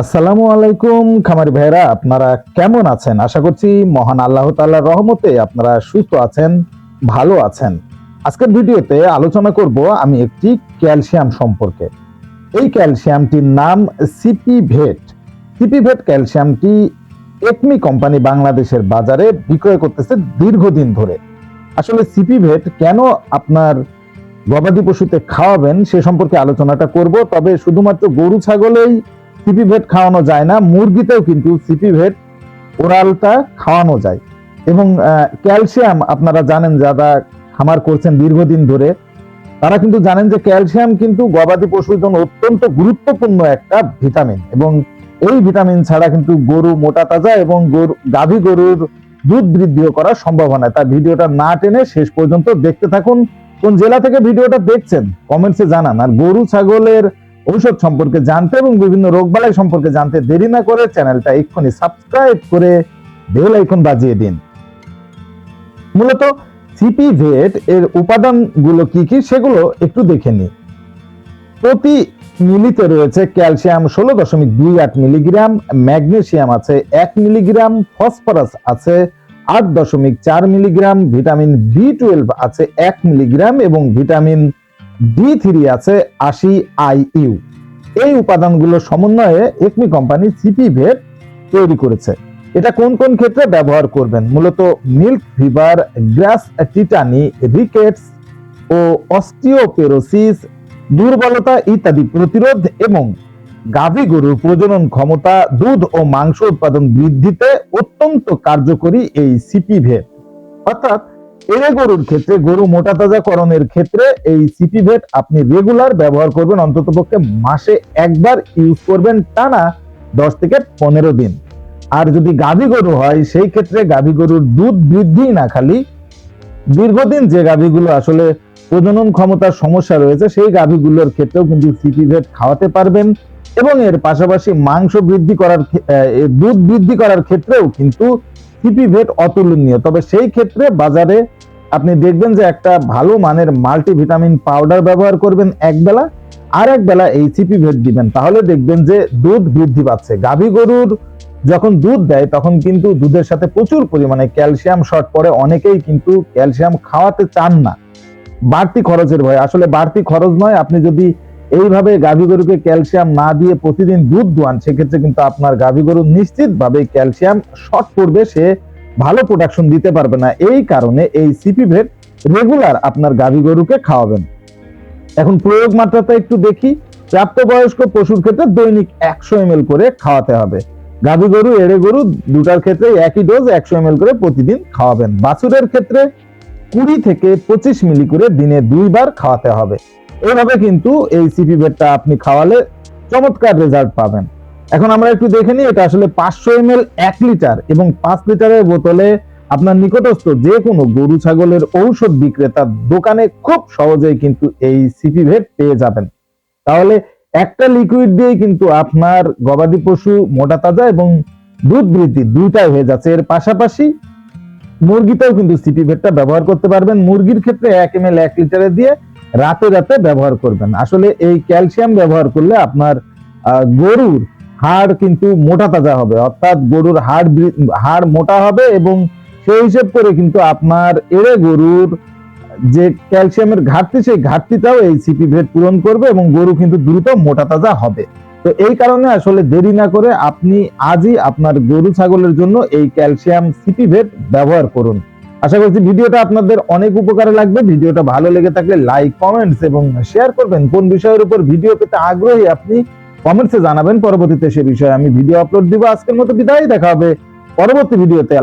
আসসালামু আলাইকুম, খামারি ভাইরা আপনারা কেমন আছেন? আশা করছি মহান আল্লাহ তাআলার রহমতে আপনারা সুস্থ আছেন, ভালো আছেন। আজকের ভিডিওতে আলোচনা করব আমি একটি ক্যালসিয়াম সম্পর্কে। এই ক্যালসিয়ামটির নাম সিপি ভেট সিপি ভেট ক্যালসিয়ামটি একমি কোম্পানি বাংলাদেশের বাজারে বিক্রয় করতেছে দীর্ঘদিন ধরে। আসলে সিপি ভেট কেন আপনার গবাদি পশুতে খাওয়াবেন সে সম্পর্কে আলোচনাটা করব, তবে শুধুমাত্র গরু, ছাগলেই সিপি ভেট খাওয়ানো যায় না, মুরগিতেও কিন্তু সিপি ভেট ওরালটা খাওয়ানো যায়। এবং ক্যালসিয়াম আপনারা জানেন যারা খামার করছেন দীর্ঘদিন ধরে, তারা কিন্তু জানেন যে ক্যালসিয়াম কিন্তু গবাদি পশুর জন্য অত্যন্ত গুরুত্বপূর্ণ একটা ভিটামিন। এবং এই ভিটামিন ছাড়া কিন্তু গরু মোটা তাজা এবং গরু, গাভী গরুর দুধ বৃদ্ধিও করার সম্ভাবনা। তার ভিডিওটা না টেনে শেষ পর্যন্ত দেখতে থাকুন। কোন জেলা থেকে ভিডিওটা দেখছেন, কমেন্টসে জানান। আর গরু, ছাগলের ঔষধ সম্পর্কে জানতে এবং বিভিন্ন রোগবালাই সম্পর্কে জানতে দেরি না করে চ্যানেলটা এক্ষুনি সাবস্ক্রাইব করে বেল আইকন বাজিয়ে দিন। মূলত সিপি ভেট এর উপাদানগুলো কি কি সেগুলো একটু দেখে নিই। প্রতি মিলিতে রয়েছে ক্যালসিয়াম ষোলো দশমিক দুই আট মিলিগ্রাম, ম্যাগনেসিয়াম আছে এক মিলিগ্রাম, ফসফরাস আছে আট দশমিক চার মিলিগ্রাম, ভিটামিন বি টুয়েলভ আছে এক মিলিগ্রাম এবং ভিটামিন ডি থ্রি আছে আশি আই ইউ এই উপাদানগুলোর সমন্বয়ে একমি কোম্পানি সিপি ভেট তৈরি করেছে। এটা কোন কোন ক্ষেত্রে ব্যবহার করবেন? মূলত মিল্ক ফিভার টিটানি, রিকেটস ও অস্টিওপেরোসিস, দুর্বলতা ইত্যাদি প্রতিরোধ এবং গাভী গরুর প্রজনন ক্ষমতা, দুধ ও মাংস উৎপাদন বৃদ্ধিতে অত্যন্ত কার্যকরী এই সিপি ভেট অর্থাৎ এড়ে গরুর ক্ষেত্রে, গরু মোটা তাজাকরণের ক্ষেত্রে এই সিপি ভেট আপনি রেগুলার ব্যবহার করবেন, অন্ততপক্ষে মাসে একবার ইউজ করবেন টানা দশ থেকে পনেরো দিন। আর যদি গাভী গরু হয়, সেই ক্ষেত্রে গাভী গরুর দুধ বৃদ্ধি না খালি। দীর্ঘদিন যে গাভীগুলো আসলে প্রজনন ক্ষমতার সমস্যা রয়েছে, সেই গাভীগুলোর ক্ষেত্রেও কিন্তু সিপি ভেট খাওয়াতে পারবেন এবং এর পাশাপাশি মাংস বৃদ্ধি করার দুধ বৃদ্ধি করার ক্ষেত্রেও কিন্তু সিপি ভেট অতুলনীয়। তবে সেই ক্ষেত্রে বাজারে আপনি দেখবেন যে একটা ভালো মানের মাল্টিভিটামিন পাউডার ব্যবহার করবেন এক বেলা আর এক বেলা এই সিপি ভেট দিবেন। তাহলে দেখবেন যে দুধ বৃদ্ধি পাচ্ছে। গাভী গরুর যখন দুধ দেয়, তখন কিন্তু দুধের সাথে প্রচুর পরিমাণে ক্যালসিয়াম শর্ট পড়ে। অনেকেই কিন্তু ক্যালসিয়াম খাওয়াতে চান না। বাড়তি খরচের ভয়। আসলে বাড়তি খরচ নয়। আপনি যদি এইভাবে গাভী গরুকে ক্যালসিয়াম না দিয়ে প্রতিদিন দুধ দোয়ান, সেক্ষেত্রে কিন্তু আপনার গাভী গরু নিশ্চিতভাবে ক্যালসিয়াম শর্ট পড়বে। সে ভালো প্রোডাকশন দিতে পারবে না। এই কারণে এই সিপি ভেট রেগুলার আপনার গাভী গরুকে খাওয়াবেন। এখন প্রয়োগ মাত্রাটা একটু দেখি। প্রাপ্তবয়স্ক পশুর ক্ষেত্রে দৈনিক একশো এম করে খাওয়াতে হবে। গাভী গরু, এড়ে গরু দুটার ক্ষেত্রে একই ডোজ একশো এম করে প্রতিদিন খাওয়াবেন। বাছুরের ক্ষেত্রে কুড়ি থেকে পঁচিশ মিলি করে দিনে দুইবার খাওয়াতে হবে। এভাবে কিন্তু এই সিপি বেডটা আপনি খাওয়ালে চমৎকার রেজাল্ট পাবেন। এখন আমরা একটু দেখে নিই, এটা আসলে পাঁচশো এম এক লিটার এবং পাঁচ লিটারের বোতলে আপনার নিকটস্থ যে কোনো গরু ছাগলের ঔষধ বিক্রেতার দোকানে খুব সহজেই কিন্তু এই সিপি ভেট পেয়ে যাবেন। তাহলে একটা লিকুইড দিয়ে কিন্তু আপনার গবাদি পশু মোটা তাজা এবং দুধ বৃদ্ধি দুইটাই হয়ে যাচ্ছে। এর পাশাপাশি মুরগিতেও কিন্তু সিপি ভেটটা ব্যবহার করতে পারবেন। মুরগির ক্ষেত্রে এক এম এল এক লিটারে দিয়ে রাতে রাতে ব্যবহার করবেন। আসলে এই ক্যালসিয়াম ব্যবহার করলে আপনার গরুর হাড় কিন্তু মোটা তাজা হবে। অর্থাৎ গরুর হাড় হাড় মোটা হবে এবং সেই হিসেব করে কিন্তু আপনার এড়ে গরুর যে ক্যালসিয়ামের ঘাটতি, সেই ঘাটতিটাও এই সিপি ভেট পূরণ করবে এবং গরু কিন্তু দ্রুত মোটা তাজা হবে। তো এই কারণে আসলে দেরি না করে আপনি আজই আপনার গরু ছাগলের জন্য এই ক্যালসিয়াম সিপি ভেট ব্যবহার করুন। আশা করছি ভিডিওটা আপনাদের অনেক উপকারে লাগবে। ভিডিওটা ভালো লেগে থাকলে লাইক, কমেন্টস এবং শেয়ার করবেন। কোন বিষয়ের উপর ভিডিও পেতে আগ্রহী আপনি কমেন্টসে জানাবেন। পরবর্তীতে সে বিষয়ে আমি ভিডিও আপলোড দিব। আজকের মতো বিদায়। দেখা হবে পরবর্তী ভিডিওতে